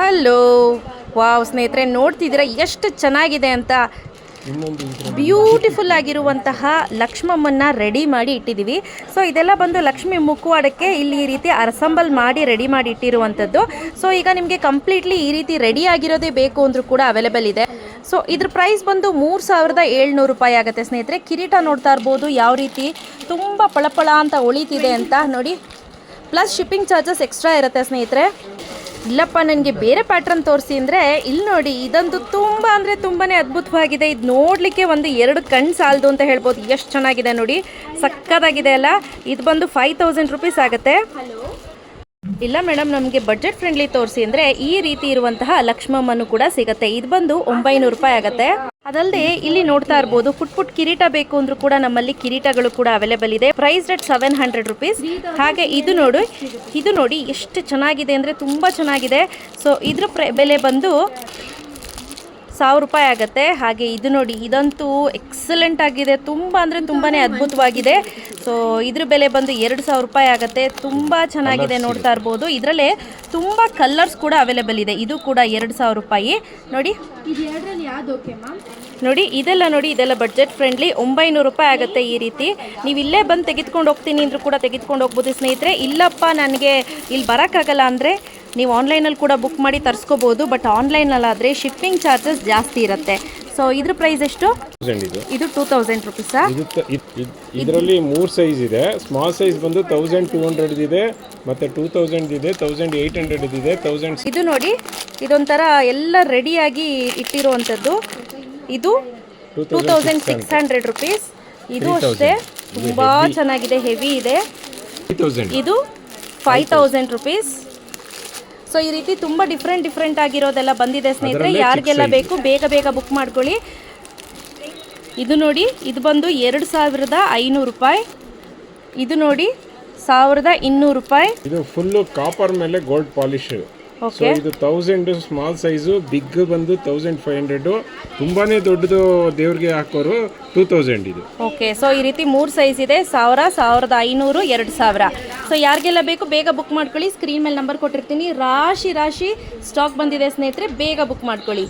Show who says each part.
Speaker 1: Hello. Wow ಸ್ನೇಹಿತರೆ ನೋಡ್ತಿದ್ದೀರಾ ಎಷ್ಟು ಚೆನ್ನಾಗಿದೆ ಅಂತ? ಬ್ಯೂಟಿಫುಲ್ ಆಗಿರುವಂತಹ ಲಕ್ಷ್ಮಮ್ಮನ್ನ ರೆಡಿ ಮಾಡಿ ಇಟ್ಟಿದ್ದೀವಿ. ಸೊ ಇದೆಲ್ಲ ಬಂದು ಲಕ್ಷ್ಮಿ ಮುಖವಾಡಕ್ಕೆ ಇಲ್ಲಿ ಈ ರೀತಿ ಅಸಂಬಲ್ ಮಾಡಿ ರೆಡಿ ಮಾಡಿ ಇಟ್ಟಿರುವಂಥದ್ದು. ಸೊ ಈಗ ನಿಮಗೆ ಕಂಪ್ಲೀಟ್ಲಿ ಈ ರೀತಿ ರೆಡಿ ಆಗಿರೋದೇ ಬೇಕು ಅಂದರೂ ಕೂಡ ಅವೈಲೇಬಲ್ ಇದೆ. ಸೊ ಇದ್ರ ಪ್ರೈಸ್ ಬಂದು ಮೂರು ಸಾವಿರದ ಏಳ್ನೂರು ರೂಪಾಯಿ ಆಗುತ್ತೆ ಸ್ನೇಹಿತರೆ. ಕಿರೀಟ ನೋಡ್ತಾ ಇರ್ಬೋದು ಯಾವ ರೀತಿ ತುಂಬ ಪಳಪಳ ಅಂತ ಒಳಿತಿದೆ ಅಂತ ನೋಡಿ. ಪ್ಲಸ್ ಶಿಪ್ಪಿಂಗ್ ಚಾರ್ಜಸ್ ಎಕ್ಸ್ಟ್ರಾ ಇರುತ್ತೆ ಸ್ನೇಹಿತರೆ. ಇಲ್ಲಪ್ಪ, ನನಗೆ ಬೇರೆ ಪ್ಯಾಟ್ರನ್ ತೋರಿಸಿ ಅಂದರೆ ಇಲ್ಲಿ ನೋಡಿ, ಇದಂತೂ ತುಂಬ ಅಂದರೆ ತುಂಬಾ ಅದ್ಭುತವಾಗಿದೆ. ಇದು ನೋಡಲಿಕ್ಕೆ ಒಂದು ಎರಡು ಕಣ್ಣು ಸಾಲದು ಅಂತ ಹೇಳ್ಬೋದು. ಎಷ್ಟು ಚೆನ್ನಾಗಿದೆ ನೋಡಿ. ಸಕ್ಕತ್ತಾಗಿದೆ ಅಲ್ಲ. ಇದು ಬಂದು ಫೈವ್ ತೌಸಂಡ್ ರುಪೀಸ್ ಆಗುತ್ತೆ. ಇಲ್ಲ ಮೇಡಮ್, ನಮಗೆ ಬಜೆಟ್ ಫ್ರೆಂಡ್ಲಿ ತೋರಿಸಿ ಅಂದರೆ ಈ ರೀತಿ ಇರುವಂತಹ ಲಕ್ಷ್ಮಮ್ಮನು ಕೂಡ ಸಿಗುತ್ತೆ. ಇದು ಬಂದು ಒಂಬೈನೂರು ರೂಪಾಯಿ ಆಗುತ್ತೆ. ಅದಲ್ಲದೆ ಇಲ್ಲಿ ನೋಡ್ತಾ ಇರ್ಬೋದು, ಪುಟ್ ಪುಟ್ ಕಿರೀಟ ಬೇಕು ಅಂದ್ರೂ ಕೂಡ ನಮ್ಮಲ್ಲಿ ಕಿರೀಟಗಳು ಕೂಡ ಅವೈಲೇಬಲ್ ಇದೆ. Price rate seven hundred rupees ಹಾಗೆ ಇದು ನೋಡು, ಇದು ನೋಡಿ ಎಷ್ಟು ಚೆನ್ನಾಗಿದೆ ಅಂದರೆ ತುಂಬ ಚೆನ್ನಾಗಿದೆ. ಸೊ ಇದ್ರ ಬೆಲೆ ಬಂದು ಸಾವಿರ ರೂಪಾಯಿ ಆಗುತ್ತೆ. ಹಾಗೆ ಇದು ನೋಡಿ ಇದಂತೂ ಎಕ್ಸಲೆಂಟ್ ಆಗಿದೆ. ತುಂಬ ಅಂದರೆ ತುಂಬಾ ಅದ್ಭುತವಾಗಿದೆ. ಸೊ ಇದ್ರ ಬೆಲೆ ಬಂದು ಎರಡು ಸಾವಿರ ರೂಪಾಯಿ ಆಗುತ್ತೆ. ತುಂಬ ಚೆನ್ನಾಗಿದೆ ನೋಡ್ತಾ ಇರ್ಬೋದು. ಇದರಲ್ಲೇ ತುಂಬ ಕಲರ್ಸ್ ಕೂಡ ಅವೈಲೇಬಲ್ ಇದೆ. ಇದು ಕೂಡ ಎರಡು ಸಾವಿರ ರೂಪಾಯಿ. ನೋಡಿ. ನೋಡಿ ಇದೆಲ್ಲ ನೋಡಿ ಇದೆಲ್ಲ ಬಜೆಟ್ ಫ್ರೆಂಡ್ಲಿ ಒಂಬೈನೂರು ರೂಪಾಯಿ ಆಗುತ್ತೆ ಈ ರೀತಿ. ನೀವು ಇಲ್ಲೇ ಬಂದು ತೆಗೆದುಕೊಂಡು ಹೋಗ್ತೀನಿ ಅಂದರೂ ಕೂಡ ತೆಗೆದುಕೊಂಡು ಹೋಗ್ಬೋದು ಸ್ನೇಹಿತರೆ. ಇಲ್ಲಪ್ಪ ನನಗೆ ಇಲ್ಲಿ ಬರೋಕ್ಕಾಗಲ್ಲ ಅಂದರೆ ನೀವು ಆನ್ಲೈನಲ್ಲಿ ಕೂಡ ಬುಕ್ ಮಾಡಿ ತರಿಸ್ಕೋಬೋದು ಬಟ್ ಆನ್ಲೈನಲ್ಲಾದರೆ ಶಿಪ್ಪಿಂಗ್ ಚಾರ್ಜಸ್ ಜಾಸ್ತಿ ಇರುತ್ತೆ. ಸೊ ಇದ್ರ ಪ್ರೈಸ್ ಎಷ್ಟು?
Speaker 2: ಇದು.
Speaker 1: ಟೂ ತೌಸಂಡ್ ರುಪೀಸ್
Speaker 2: ಇದು ಇದರಲ್ಲಿ ಮೂರು ಸೈಜ್ ಇದೆ. ಸ್ಮಾಲ್ ಸೈಜ್ ಬಂದು ತೌಸಂಡ್ ಟೂ ಹಂಡ್ರೆಡ್ ಇದೆ ಮತ್ತೆ ಟೂ ತೌಸಂಡ್ ಇದೆ ತೌಸಂಡ್ ಏಯ್ಟ್ ಹಂಡ್ರೆಡ್ ಇದೆ ತೌಸಂಡ್
Speaker 1: ಇದು ನೋಡಿ ಇದೊಂಥರ ಎಲ್ಲ ರೆಡಿಯಾಗಿ ಇಟ್ಟಿರುವಂಥದ್ದು. ಇದು two thousand six hundred rupees ಇದು ಅಷ್ಟೇ ತುಂಬ ಚೆನ್ನಾಗಿದೆ ಹೆವಿ ಇದೆ. ಇದು ಫೈವ್ ತೌಸಂಡ್ ರುಪೀಸ್ ಸೊ ಈ ರೀತಿ ತುಂಬ ಡಿಫ್ರೆಂಟ್ ಡಿಫ್ರೆಂಟ್ ಆಗಿರೋದೆಲ್ಲ ಬಂದಿದೆ ಸ್ನೇಹಿತರೆ. ಯಾರಿಗೆಲ್ಲ ಬೇಕು ಬೇಗ ಬೇಗ ಬುಕ್ ಮಾಡ್ಕೊಳ್ಳಿ. ಇದು ನೋಡಿ ಇದು ಬಂದು ಎರಡು ಸಾವಿರದ ಐನೂರು ರೂಪಾಯಿ. ಇದು ನೋಡಿ ಸಾವಿರದ ಇನ್ನೂರು ರೂಪಾಯಿ.
Speaker 2: ಇದು ಫುಲ್ಲು ಕಾಪರ್ ಮೇಲೆ ಗೋಲ್ಡ್ ಪಾಲಿಶ್ ಸೊ ಇದು ತೌಸಂಡ್ ಸ್ಮಾಲ್ ಸೈಜು ಬಿಗ್ ಬಂದು ತೌಸಂಡ್ ಫೈವ್ ಹಂಡ್ರೆಡು ತುಂಬಾನೇ ದೊಡ್ಡದು ದೇವ್ರಿಗೆ ಹಾಕೋರು ಟೂ ತೌಸಂಡ್ ಇದು.
Speaker 1: ಓಕೆ ಸೊ ಈ ರೀತಿ ಮೂರು ಸೈಜ್ ಇದೆ ಸಾವಿರ ಸಾವಿರದ ಐನೂರು ಎರಡು ಸಾವಿರ. ಸೊ ಯಾರಿಗೆಲ್ಲ ಬೇಕು ಬೇಗ ಬುಕ್ ಮಾಡ್ಕೊಳ್ಳಿ. ಸ್ಕ್ರೀನ್ ಮೇಲೆ ನಂಬರ್ ಕೊಟ್ಟಿರ್ತೀನಿ. ರಾಶಿ ರಾಶಿ ಸ್ಟಾಕ್ ಬಂದಿದೆ ಸ್ನೇಹಿತರೆ ಬೇಗ ಬುಕ್ ಮಾಡ್ಕೊಳ್ಳಿ.